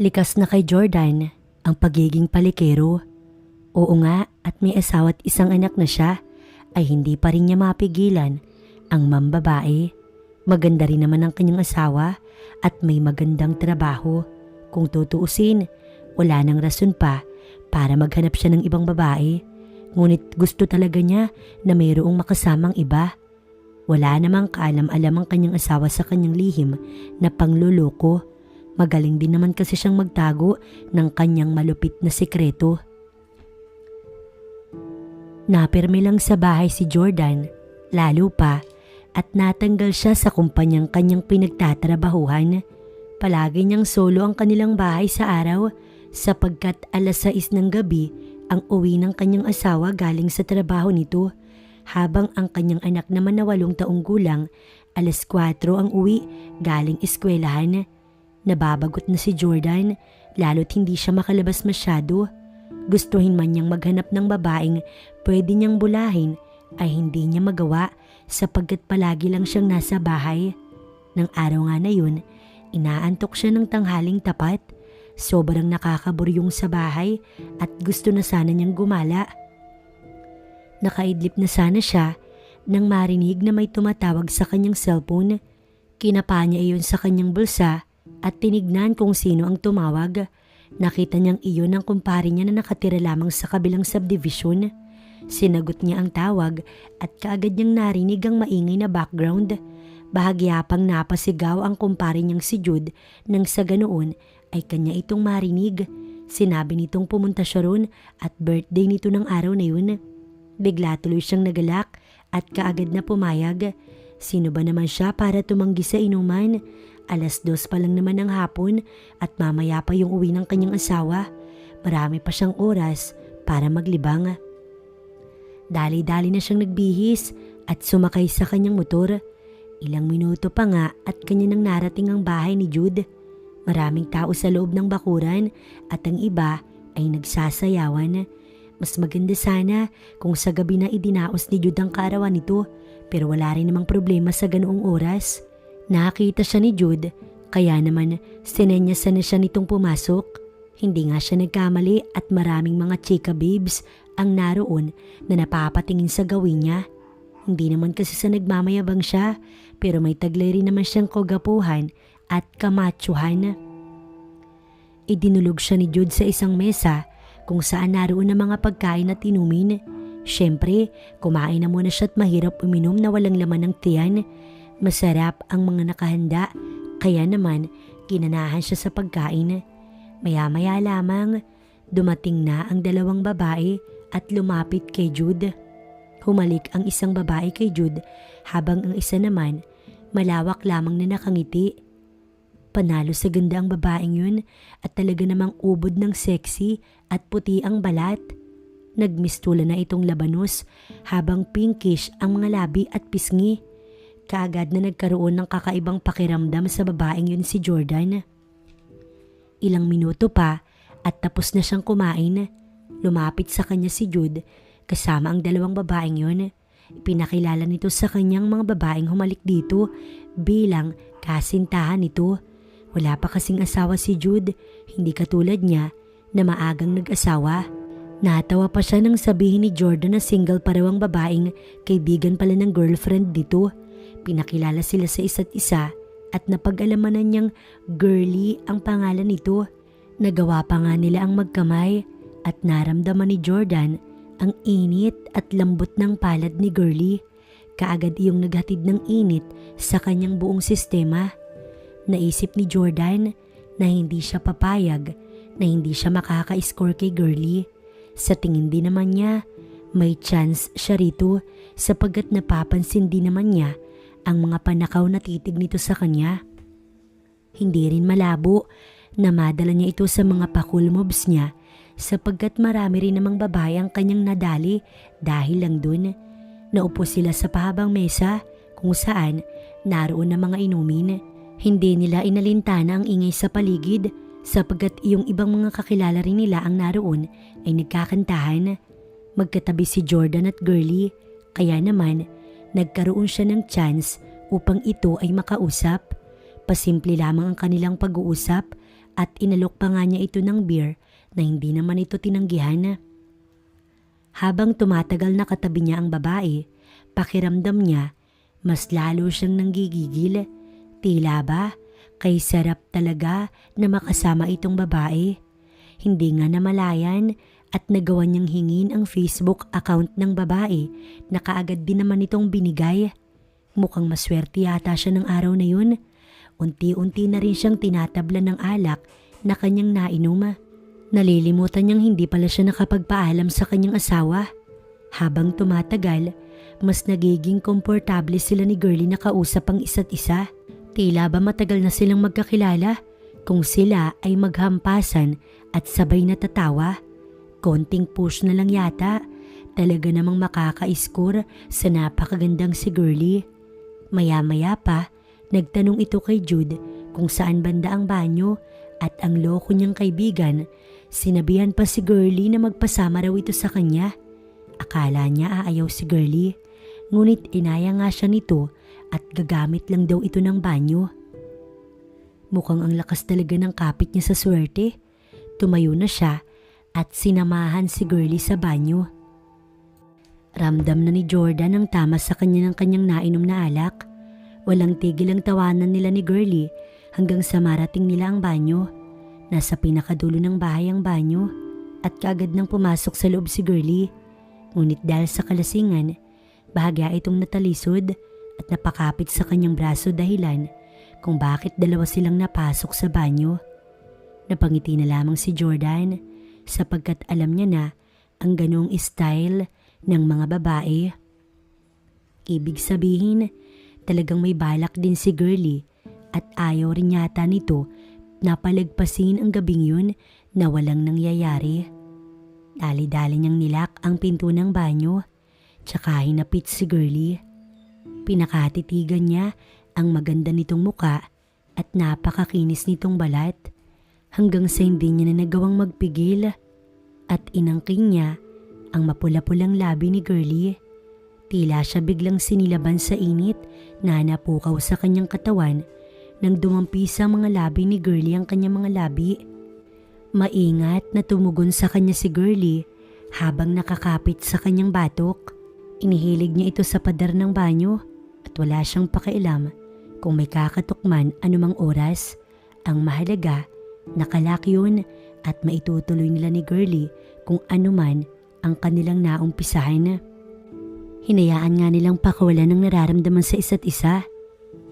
Likas na kay Jordan ang pagiging palikero. Oo nga at may asawa at isang anak na siya ay hindi pa rin niya mapigilan ang mambabae. Maganda rin naman ang kanyang asawa at may magandang trabaho. Kung tutuusin, wala nang rason pa para maghanap siya ng ibang babae. Ngunit gusto talaga niya na mayroong makasamang iba. Wala namang kaalam-alam ang kanyang asawa sa kanyang lihim na pangluloko. Magaling din naman kasi siyang magtago ng kanyang malupit na sekreto. Napirmi lang sa bahay si Jordan, lalo pa at natanggal siya sa kumpanyang kanyang pinagtatrabahuhan. Palagi niyang solo ang kanilang bahay sa araw sapagkat alas 6 ng gabi ang uwi ng kanyang asawa galing sa trabaho nito habang ang kanyang anak naman na walong taong gulang alas 4 ang uwi galing eskwelahan. Nababagot na si Jordan lalo't hindi siya makalabas masyado. Gustuhin man niyang maghanap ng babaeng pwede niyang bulahin ay hindi niya magawa sapagkat palagi lang siyang nasa bahay. Nang araw nga na yun, inaantok siya ng tanghaling tapat. Sobrang nakakaburyong sa bahay at gusto na sana niyang gumala. Nakaidlip na sana siya nang marinig na may tumatawag sa kanyang cellphone. Kinapa niya iyon sa kanyang bulsa at tinignan kung sino ang tumawag. Nakita niyang iyon ang kumpare niya na nakatira lamang sa kabilang subdivision. Sinagot niya ang tawag at kaagad niyang narinig ang maingay na background. Bahagya pang napasigaw ang kumpare niyang si Jude nang sa ganoon ay kanya itong marinig. Sinabi nitong pumunta siya ron at birthday nito ng araw na yun. Bigla tuloy siyang nagalak at kaagad na pumayag. Sino ba naman siya para tumanggi sa inuman? Alas dos pa lang naman ng hapon at mamaya pa yung uwi ng kanyang asawa. Marami pa siyang oras para maglibang. Dali-dali na siyang nagbihis at sumakay sa kanyang motor. Ilang minuto pa nga at kanya nang narating ang bahay ni Jude. Maraming tao sa loob ng bakuran at ang iba ay nagsasayawan. Mas maganda sana kung sa gabi na idinaos ni Jude ang kaarawan nito pero wala rin namang problema sa ganoong oras. Nakita siya ni Jude kaya naman sinenyasan na siya nitong pumasok. Hindi nga siya nagkamali at maraming mga chika babes ang naroon na napapatingin sa gawin niya. Hindi naman kasi sa nagmamayabang siya pero may taglay rin naman siyang kogapuhan at kamatsuhan. Idinulog siya ni Jude sa isang mesa kung saan naroon ang mga pagkain at inumin. Siyempre, kumain na muna siya at mahirap uminom na walang laman ng tiyan. Masarap ang mga nakahanda, kaya naman kinanahan siya sa pagkain. Maya-maya lamang, dumating na ang dalawang babae at lumapit kay Jude. Humalik ang isang babae kay Jude habang ang isa naman malawak lamang na nakangiti. Panalo sa ganda ang babaeng yun at talaga namang ubod ng sexy at puti ang balat. Nagmistula na itong labanos habang pinkish ang mga labi at pisngi. Kaagad na nagkaroon ng kakaibang pakiramdam sa babaeng yun si Jordan. Ilang minuto pa at tapos na siyang kumain. Lumapit sa kanya si Jude kasama ang dalawang babaeng yun. Pinakilala nito sa kanyang mga babaeng humalik dito bilang kasintahan nito. Wala pa kasing asawa si Jude, hindi katulad niya na maagang nag-asawa. Natawa pa siya nang sabihin ni Jordan na single pa raw ang babaeng kaibigan pala ng girlfriend dito. Pinakilala sila sa isa't isa at napag-alamanan niyang girly ang pangalan nito. Nagawa pa nga nila ang magkamay at naramdaman ni Jordan ang init at lambot ng palad ni Girly. Kaagad iyong naghatid ng init sa kanyang buong sistema. Naisip ni Jordan na hindi siya papayag na hindi siya makaka-score kay Girly. Sa tingin din naman niya, may chance siya rito sapagkat napapansin din naman niya ang mga panakaw na titig nito sa kanya. Hindi rin malabo na madala niya ito sa mga pakul moves niya sapagkat marami rin namang babae ang kanyang nadali dahil lang dun. Naupo sila sa pahabang mesa kung saan naroon na mga inumin. Hindi nila inalintana ang ingay sa paligid sapagkat yung ibang mga kakilala rin nila ang naroon ay nagkakantahan. Magkatabi si Jordan at Girly kaya naman nagkaroon siya ng chance upang ito ay makausap. Pasimple lamang ang kanilang pag-uusap at inalok pa nga niya ito ng beer na hindi naman ito tinanggihan. Habang tumatagal na katabi niya ang babae, pakiramdam niya mas lalo siyang nanggigigil. Tila ba kay sarap talaga na makasama itong babae. Hindi nga namalayan at nagawa niyang hingin ang Facebook account ng babae na kaagad din naman itong binigay. Mukhang maswerte yata siya ng araw na yun. Unti-unti na rin siyang tinatabla ng alak na kanyang nainom. Nalilimutan niyang hindi pala siya nakapagpaalam sa kanyang asawa. Habang tumatagal, mas nagiging komportable sila ni Girlie na kausap ang isa't isa. Tila ba matagal na silang magkakilala kung sila ay maghampasan at sabay na tatawa. Konting push na lang yata, talaga namang makaka-score sa napakagandang si Girlie. Maya-maya pa, nagtanong ito kay Jude kung saan banda ang banyo at ang loko niyang kaibigan, sinabihan pa si Girlie na magpasama raw ito sa kanya. Akala niya aayaw si Girlie, ngunit inaya nga siya nito at gagamit lang daw ito ng banyo. Mukhang ang lakas talaga ng kapit niya sa swerte. Tumayo na siya at sinamahan si Girlie sa banyo. Ramdam na ni Jordan ang tama sa kanya ng kanyang nainom na alak. Walang tigil ang tawanan nila ni Girlie hanggang sa marating nila ang banyo. Nasa pinakadulo ng bahay ang banyo at kaagad nang pumasok sa loob si Girlie. Ngunit dahil sa kalasingan, bahagya itong natalisod at napakapit sa kanyang braso dahilan kung bakit dalawa silang napasok sa banyo. Napangiti na lamang si Jordan sapagkat alam niya na ang ganong style ng mga babae. Ibig sabihin, talagang may balak din si Girlie at ayaw rin yata nito na palagpasin ang gabing yun na walang nangyayari. Dali-dali niyang nilak ang pinto ng banyo tsaka hinapit si Girlie. Pinakatitigan niya ang maganda nitong muka at napakakinis nitong balat hanggang sa hindi niya na nagawang magpigil at inangking niya ang mapula-pulang labi ni Girlie. Tila siya biglang sinilaban sa init na napukaw sa kanyang katawan nang dumampi sa mga labi ni Girlie ang kanyang mga labi. Maingat na tumugon sa kanya si Girlie habang nakakapit sa kanyang batok. Inihilig niya ito sa pader ng banyo at wala siyang pakialam kung may kakatukman anumang oras. Ang mahalaga, nakalak yun at maitutuloy nila ni Girlie kung anuman ang kanilang naumpisahan. Hinayaan nga nilang pakawalan ng nararamdaman sa isa't isa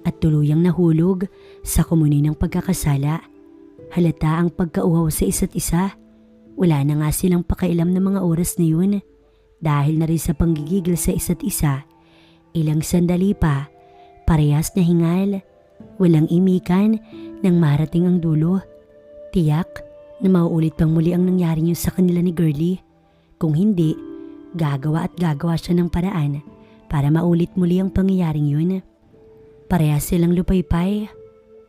at tuluyang nahulog sa kumuni ng pagkakasala. Halata ang pagkauhaw sa isa't isa. Wala na nga silang pakailam ng mga oras na yun dahil na rin sa panggigigil sa isa't isa. Ilang sandali pa, parehas na hingal, walang imikan nang marating ang dulo. Tiyak na mauulit pang muli ang nangyari niyo sa kanila ni Girlie. Kung hindi, gagawa at gagawa siya ng paraan para maulit muli ang pangyayaring yun. Parehas silang lupaypay,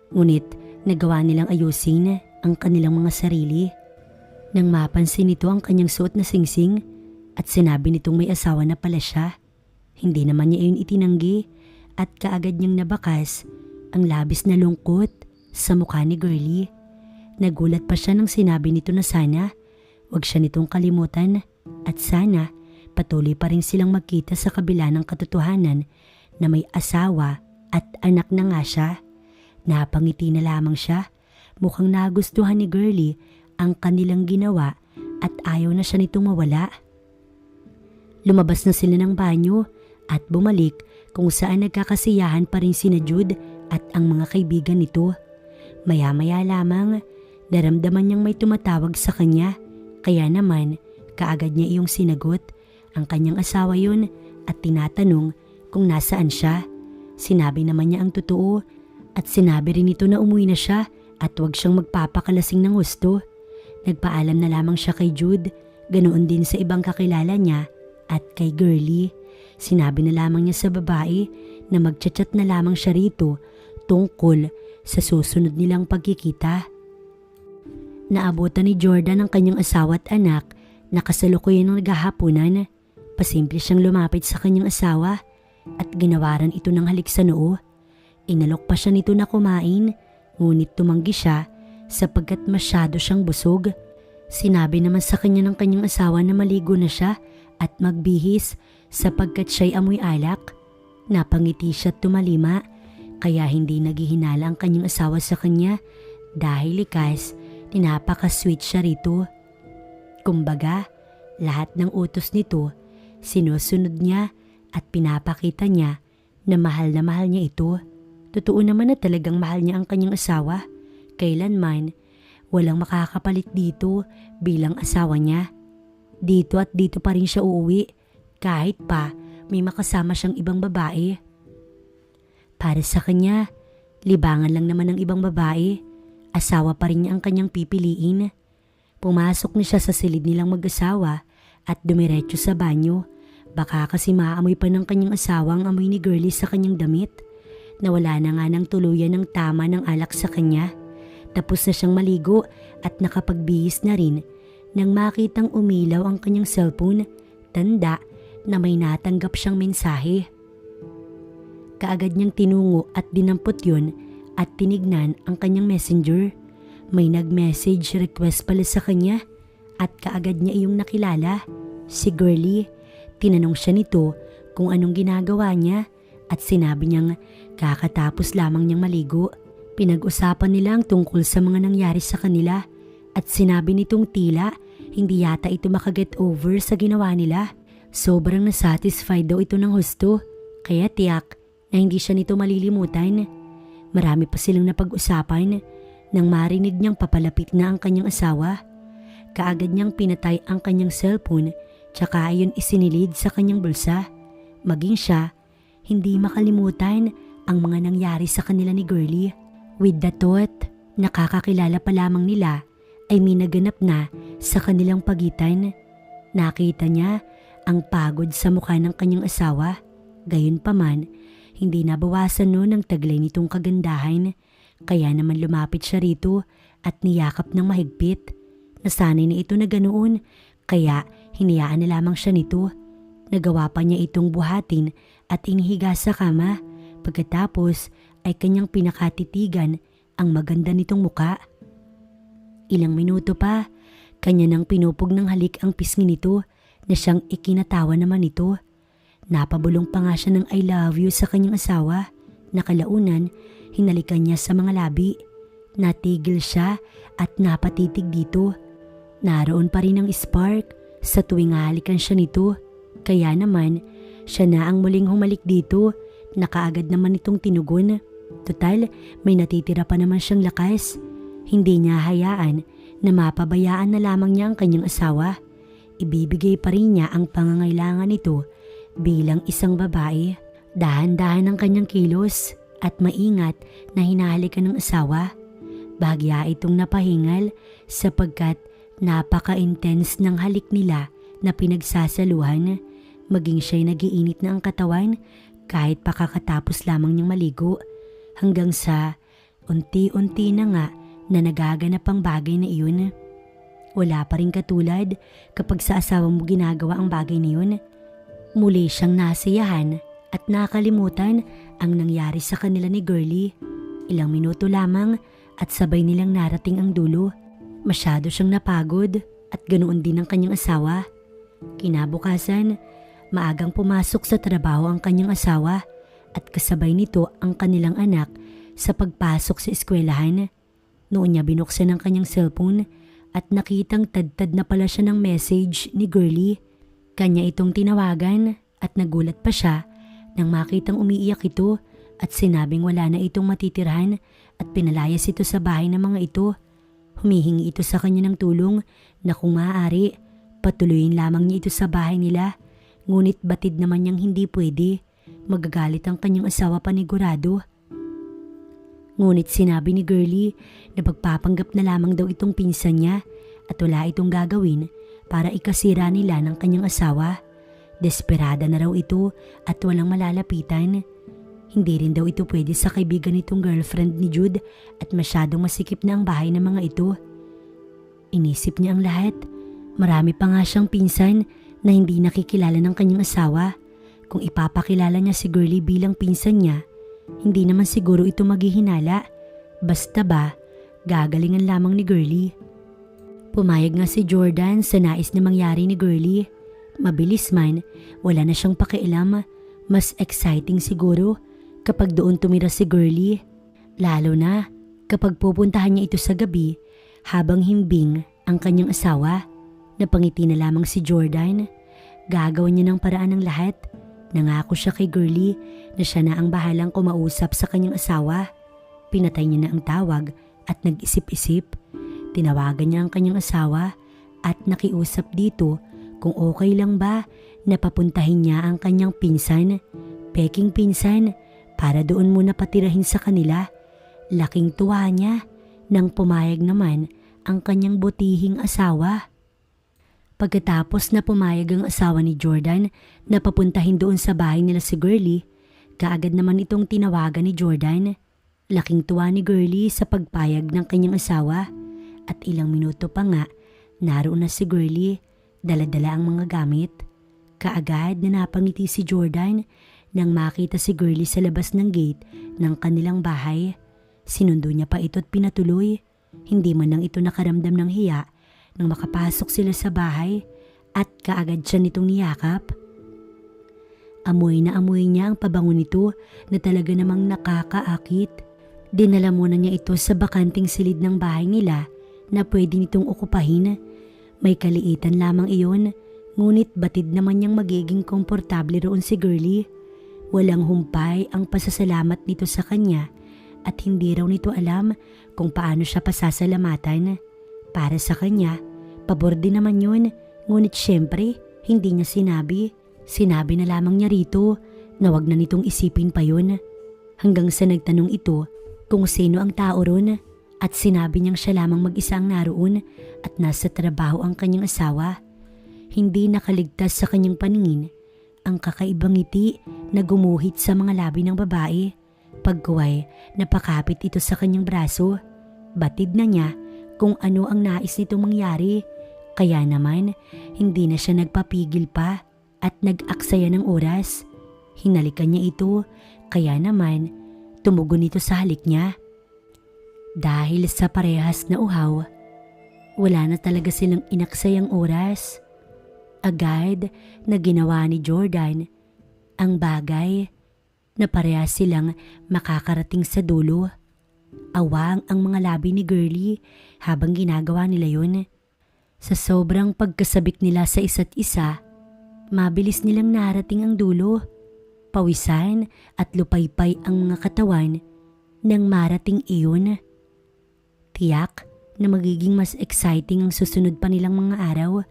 ngunit nagawa nilang ayusin ang kanilang mga sarili. Nang mapansin nito ang kanyang suot na singsing at sinabi nitong may asawa na pala siya, hindi naman niya yun itinanggi at kaagad niyang nabakas ang labis na lungkot sa mukha ni Girlie. Nagulat pa siya nang sinabi nito na sana wag siya nitong kalimutan at sana patuloy pa rin silang magkita sa kabila ng katotohanan na may asawa at anak na nga siya. Napangiti na lamang siya. Mukhang nagustuhan ni Girlie ang kanilang ginawa at ayaw na siya nitong mawala. Lumabas na sila ng banyo at bumalik kung saan nagkakasiyahan pa rin sina Jude at ang mga kaibigan nito. Maya-maya lamang, naramdaman niyang may tumatawag sa kanya. Kaya naman, kaagad niya iyong sinagot ang kanyang asawa yun at tinatanong kung nasaan siya. Sinabi naman niya ang totoo at sinabi rin ito na umuwi na siya at huwag siyang magpapakalasing ng gusto. Nagpaalam na lamang siya kay Jude, ganoon din sa ibang kakilala niya at kay Girlie. Sinabi na lamang niya sa babae na magchat-chat na lamang siya rito tungkol sa susunod nilang pagkikita. Naabutan ni Jordan ang kanyang asawa at anak na kasalukuyan ng naghahaponan. Pasimple siyang lumapit sa kanyang asawa at ginawaran ito ng halik sa noo. Inalok pa siya nito na kumain, ngunit tumanggi siya sapagkat masyado siyang busog. Sinabi naman sa kanya ng kanyang asawa na maligo na siya at magbihis sapagkat siya'y amoy alak. Napangiti siya at tumalima kaya hindi naghihinala ang kanyang asawa sa kanya dahil likas tinapaka-sweet siya rito. Kumbaga, lahat ng utos nito sinusunod niya at pinapakita niya na mahal na mahal niya ito. Totoo naman na talagang mahal niya ang kanyang asawa. Kailanman, walang makakapalit dito bilang asawa niya. Dito at dito pa rin siya uuwi kahit pa may makasama siyang ibang babae. Para sa kanya, libangan lang naman ng ibang babae. Asawa pa rin niya ang kanyang pipiliin. Pumasok na siya sa silid nilang mag-asawa at dumiretso sa banyo. Baka kasi maamoy pa ng kanyang asawa ang amoy ni Girlie sa kanyang damit. Nawala na nga ng tuluyan ng tama ng alak sa kanya. Tapos na siyang maligo at nakapagbihis na rin nang makitang umilaw ang kanyang cellphone. Tanda na may natanggap siyang mensahe. Kaagad niyang tinungo at dinampot yun at tinignan ang kanyang messenger. May nag-message request pala sa kanya at kaagad niya iyong nakilala. Si Girlie, tinanong siya nito kung anong ginagawa niya at sinabi niyang kakatapos lamang niyang maligo. Pinag-usapan nila ang tungkol sa mga nangyari sa kanila at sinabi nitong tila hindi yata ito makaget over sa ginawa nila. Sobrang nasatisfied daw ito ng husto kaya tiyak na hindi siya nito malilimutan. Marami pa silang napag-usapan nang marinig niyang papalapit na ang kanyang asawa. Kaagad niyang pinatay ang kanyang cellphone tsaka ayon isinilid sa kanyang bulsa. Maging siya, hindi makalimutan ang mga nangyari sa kanila ni Girlie. With the thought, nakakakilala pa lamang nila ay may naganap na sa kanilang pagitan. Nakita niya ang pagod sa mukha ng kanyang asawa. Gayunpaman, hindi nabawasan noon ang taglay nitong kagandahan. Kaya naman lumapit siya rito at niyakap ng mahigpit. Nasanay na ito na ganoon, kaya hinayaan na lamang siya nito. Nagawa pa niya itong buhatin at inihiga sa kama. Pagkatapos ay kanyang pinakatitigan ang maganda nitong muka. Ilang minuto pa, kanya nang pinupog ng halik ang pisngi nito na siyang ikinatawa naman nito. Napabulong pa nga siya ng I love you sa kanyang asawa. Nakalaunan, hinalikan niya sa mga labi. Natigil siya at napatitig dito. Naroon pa rin ang spark sa tuwing halikan siya nito. Kaya naman, siya na ang muling humalik dito. Nakaagad naman itong tinugon. Total, may natitira pa naman siyang lakas. Hindi niya hayaan na mapabayaan na lamang niya ang kanyang asawa. Ibibigay pa rin niya ang pangangailangan nito bilang isang babae. Dahan-dahan ang kanyang kilos at maingat na hinahalikan ng asawa. Bagya itong napahingal sapagkat napaka-intense ng halik nila na pinagsasaluhan. Maging siya'y nagiinit na ang katawan kahit pakakatapos lamang niyang maligo hanggang sa unti-unti na nga na nagaganap ang bagay na iyon. Wala pa rin katulad kapag sa asawa mo ginagawa ang bagay na yun. Muli siyang nasiyahan at nakalimutan ang nangyari sa kanila ni Girlie. Ilang minuto lamang at sabay nilang narating ang dulo. Masyado siyang napagod at ganoon din ang kanyang asawa. Kinabukasan, maagang pumasok sa trabaho ang kanyang asawa at kasabay nito ang kanilang anak sa pagpasok sa eskwelahan. Noon niya binuksan ang kanyang cellphone at nakitang tad-tad na pala siya ng message ni Girlie. Kanya itong tinawagan at nagulat pa siya nang makitang umiiyak ito at sinabing wala na itong matitirhan at pinalayas ito sa bahay ng mga ito. Humihingi ito sa kanya ng tulong na kung maaari, patuloyin lamang niya ito sa bahay nila. Ngunit batid naman niyang hindi pwede. Magagalit ang kanyang asawa panigurado. Ngunit sinabi ni Girlie na pagpapanggap na lamang daw itong pinsan niya at wala itong gagawin para ikasira nila ng kanyang asawa. Desperada na raw ito at walang malalapitan. Hindi rin daw ito pwede sa kaibigan nitong girlfriend ni Jude at masyadong masikip na ang bahay ng mga ito. Inisip niya ang lahat. Marami pa nga siyang pinsan na hindi nakikilala ng kanyang asawa. Kung ipapakilala niya si Girlie bilang pinsan niya, hindi naman siguro ito maghihinala. Basta ba, gagalingan lamang ni Girlie. Pumayag nga si Jordan sa nais na mangyari ni Girlie. Mabilis man, wala na siyang pakialam. Mas exciting siguro kapag doon tumira si Girlie. Lalo na kapag pupuntahan niya ito sa gabi habang himbing ang kanyang asawa. Napangiti na lamang si Jordan. Gagawan niya ng paraan ng lahat. Nangako siya kay Girlie na siya na ang bahalang kumausap sa kanyang asawa. Pinatay niya na ang tawag at nag-isip-isip. Tinawagan niya ang kanyang asawa at nakiusap dito kung okay lang ba na papuntahin niya ang kanyang pinsan, peking pinsan, para doon muna patirahin sa kanila. Laking tuwa niya nang pumayag naman ang kanyang butihing asawa. Pagkatapos na pumayag ang asawa ni Jordan na papuntahin doon sa bahay nila si Girlie, kaagad naman itong tinawagan ni Jordan. Laking tuwa ni Girlie sa pagpayag ng kanyang asawa at ilang minuto pa nga naroon na si Girlie, daladala ang mga gamit. Kaagad na napangiti si Jordan nang makita si Girlie sa labas ng gate ng kanilang bahay. Sinundo niya pa ito at pinatuloy. Hindi man lang ito nakaramdam ng hiya nang makapasok sila sa bahay at kaagad siya nitong niyakap. Amoy na amoy niya ang pabango nito na talaga namang nakakaakit. Dinala muna niya ito sa bakanting silid ng bahay nila na pwede nitong okupahin. May kaliitan lamang iyon, ngunit batid naman niyang magiging komportable roon si Girlie. Walang humpay ang pasasalamat nito sa kanya at hindi raw nito alam kung paano siya pasasalamatan. Para sa kanya, pabor din naman yun, ngunit syempre, hindi niya sinabi. Sinabi na lamang niya rito na wag na nitong isipin pa yun. Hanggang sa nagtanong ito kung sino ang tao ron at sinabi niyang siya lamang mag-isa ang naroon at nasa trabaho ang kanyang asawa. Hindi nakaligtas sa kanyang paningin ang kakaibang ngiti na gumuhit sa mga labi ng babae. Pagkuway, napakapit ito sa kanyang braso. Batid na niya kung ano ang nais nitong mangyari. Kaya naman, hindi na siya nagpapigil pa at nag-aksaya ng oras. Hinalikan niya ito, kaya naman, tumugon ito sa halik niya. Dahil sa parehas na uhaw, wala na talaga silang inaksayang oras. Agad na ginawa ni Jordan ang bagay na parehas silang makakarating sa dulo. Awang ang mga labi ni Girlie habang ginagawa nila yun. Sa sobrang pagkasabik nila sa isa't isa, mabilis nilang narating ang dulo. Pawisan at lupaypay ang mga katawan nang marating iyon. Tiyak na magiging mas exciting ang susunod pa nilang mga araw.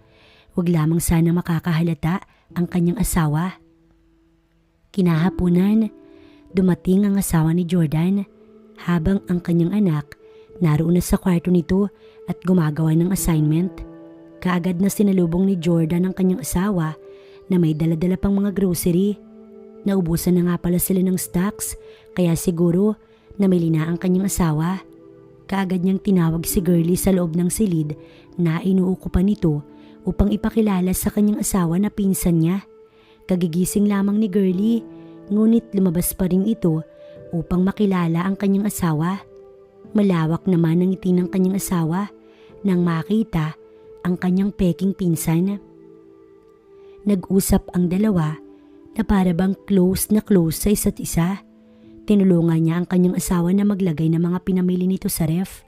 Huwag lamang sana makakahalata ang kanyang asawa. Kinahapunan, dumating ang asawa ni Jordan habang ang kanyang anak naroon na sa kwarto nito at gumagawa ng assignment. Kaagad na sinalubong ni Jordan ang kanyang asawa na may daladala pang mga grocery. Naubusan na nga pala sila ng stocks kaya siguro na ang kanyang asawa. Kaagad niyang tinawag si Girlie sa loob ng silid na inuukupan nito upang ipakilala sa kanyang asawa na pinsan niya. Kagigising lamang ni Girlie ngunit lumabas pa rin ito upang makilala ang kanyang asawa. Malawak naman ang ngiti ng kanyang asawa nang makita ang kanyang peking pinsan. Nag-usap ang dalawa na para bang close na close sa isa't isa. Tinulungan niya ang kanyang asawa na maglagay ng mga pinamili nito sa ref.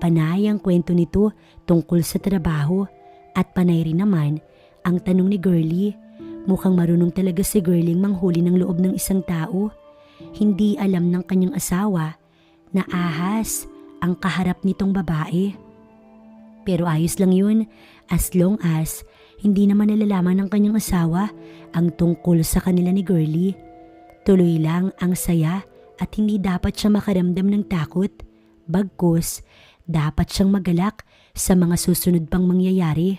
Panay ang kwento nito tungkol sa trabaho at panay rin naman ang tanong ni Girlie. Mukhang marunong talaga si Girlie manghuli ng loob ng isang tao. Hindi alam ng kanyang asawa na ahas ang kaharap nitong babae. Pero ayos lang yun as long as hindi naman nalalaman ng kanyang asawa ang tungkol sa kanila ni Girlie. Tuloy lang ang saya at hindi dapat siya makaramdam ng takot. Bagkus, dapat siyang magalak sa mga susunod pang mangyayari.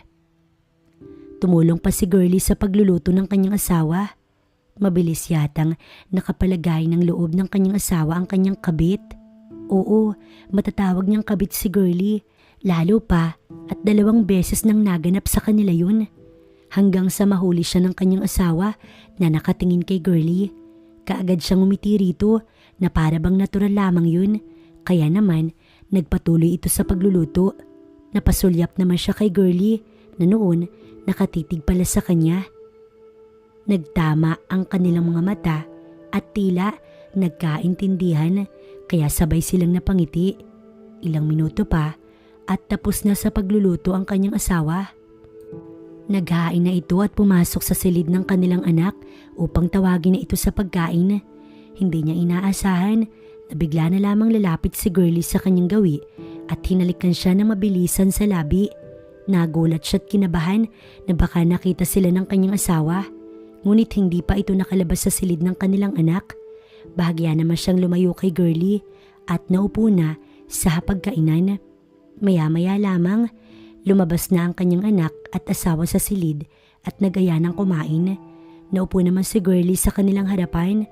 Tumulong pa si Girlie sa pagluluto ng kanyang asawa. Mabilis yatang nakapalagay ng loob ng kanyang asawa ang kanyang kabit. Oo, matatawag niyang kabit si Girlie, lalo pa at dalawang beses nang naganap sa kanila yun. Hanggang sa mahuli siya ng kanyang asawa na nakatingin kay Girlie. Kaagad siyang umiti rito na para bang natural lamang yun. Kaya naman, Nagpatuloy ito sa pagluluto. Napasulyap naman siya kay Girlie na noon nakatitig pala sa kanya. Nagtama ang kanilang mga mata at tila nagkaintindihan kaya sabay silang napangiti. Ilang minuto pa at tapos na sa pagluluto ang kanyang asawa. Naghain na ito at pumasok sa silid ng kanilang anak upang tawagin na ito sa pagkain. Hindi niya inaasahan na bigla na lamang lalapit si Girlie sa kanyang gawi at hinalikan siya ng mabilisan sa labi. Nagulat siya at kinabahan na baka nakita sila ng kanyang asawa. Ngunit hindi pa ito nakalabas sa silid ng kanilang anak. Bahagya naman siyang lumayo kay Girlie at naupo na sa hapagkainan. Maya-maya lamang, lumabas na ang kanyang anak at asawa sa silid at nagaya ng kumain. Naupo naman si Girlie sa kanilang harapan,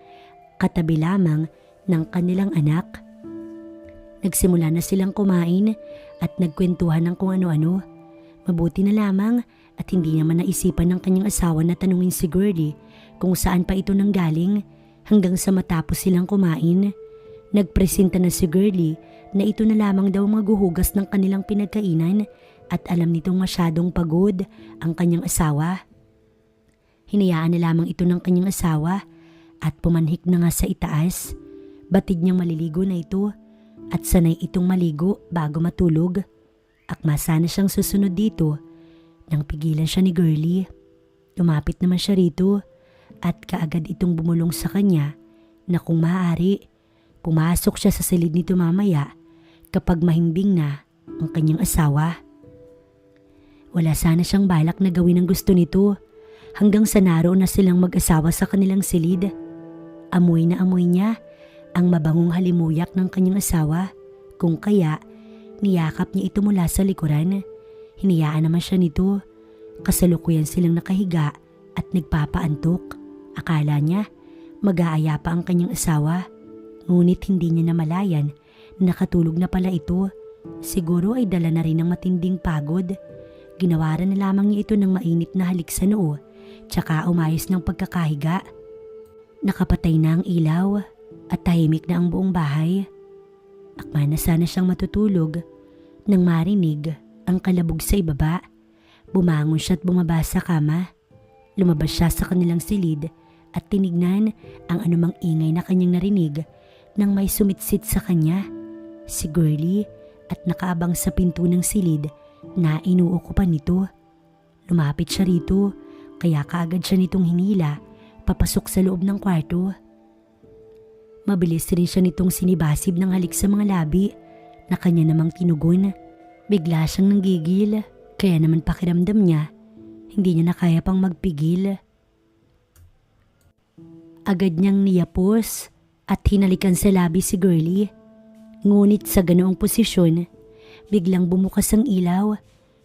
katabi lamang ng kanilang anak. Nagsimula na silang kumain at nagkwentuhan ng kung ano-ano. Mabuti na lamang at hindi naman naisipan ng kanyang asawa na tanungin si Girlie kung saan pa ito nanggaling hanggang sa matapos silang kumain. Nagpresenta na si Girlie na ito na lamang daw maghuhugas ng kanilang pinagkainan at alam nitong masyadong pagod ang kanyang asawa. Hinayaan na lamang ito ng kanyang asawa at pumanhik na nga sa itaas. Batid niyang maliligo na ito at sanay itong maligo bago matulog. Akma sana siyang susunod dito nang pigilan siya ni Girlie. Lumapit naman siya rito at kaagad itong bumulong sa kanya na kung maaari, pumasok siya sa silid nito mamaya kapag mahimbing na ang kanyang asawa. Wala sana siyang balak na gawin ang gusto nito hanggang sa naroon na silang mag-asawa sa kanilang silid. Amoy na amoy niya ang mabangong halimuyak ng kanyang asawa kung kaya niyakap niya ito mula sa likuran. Hiniyaan naman siya nito. Kasalukuyan silang nakahiga at nagpapaantok. Akala niya mag-aaya pa ang kanyang asawa. Ngunit hindi niya namalayan na nakatulog na pala ito. Siguro ay dala na rin ng matinding pagod. Ginawaran na lamang niya ito ng mainit na halik sa noo, tsaka umayos ng pagkakahiga. Nakapatay na ang ilaw at tahimik na ang buong bahay. Akma na sana siyang matutulog nang marinig ang kalabog sa ibaba. Bumangon siya at bumaba sa kama. Lumabas siya sa kanilang silid at tinignan ang anumang ingay na kanyang narinig nang may sumitsit sa kanya. Si Girlie at nakaabang sa pinto ng silid na inuukupan nito. Lumapit siya rito kaya kaagad siya nitong hinila papasok sa loob ng kwarto. Mabilis rin siya nitong sinibasib ng halik sa mga labi na kanya namang tinugon. Bigla siyang nanggigil kaya naman pakiramdam niya hindi niya na kaya pang magpigil. Agad niyang niyapos at hinalikan sa labi si Girlie. Ngunit sa ganoong posisyon, biglang bumukas ang ilaw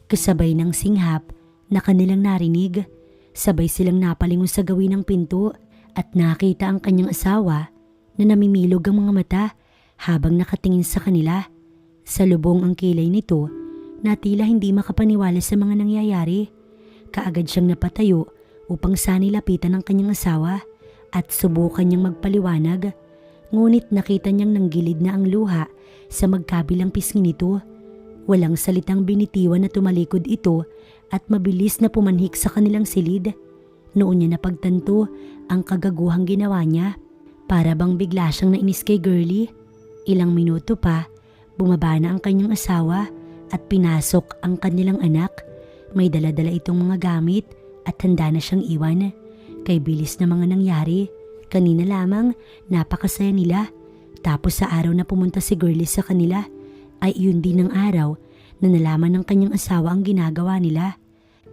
kasabay ng singhap na kanilang narinig. Sabay silang napalingon sa gawin ng pinto at nakita ang kanyang asawa na namimilog ang mga mata habang nakatingin sa kanila. Sa lubong ang kilay nito na tila hindi makapaniwala sa mga nangyayari. Kaagad siyang napatayo upang sani lapitan ng kanyang asawa at subukan niyang magpaliwanag. Ngunit nakita niyang nanggilid na ang luha sa magkabilang pisngi nito. Walang salitang binitiwan na tumalikod ito at mabilis na pumanhik sa kanilang silid. Noon niya napagtanto ang kagaguhang ginawa niya. Para bang bigla siyang nainis kay Girlie. Ilang minuto pa, bumaba na ang kanyang asawa at pinasok ang kanilang anak. May daladala itong mga gamit at handa na siyang iwan. Kay bilis na mga nangyari. Kanina lamang, napakasaya nila. Tapos sa araw na pumunta si Girlie sa kanila, ay iyon din ang araw na nalaman ng kanyang asawa ang ginagawa nila.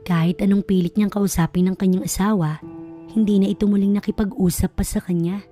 Kahit anong pilit niyang kausapin ng kanyang asawa, hindi na ito muling nakipag-usap pa sa kanya.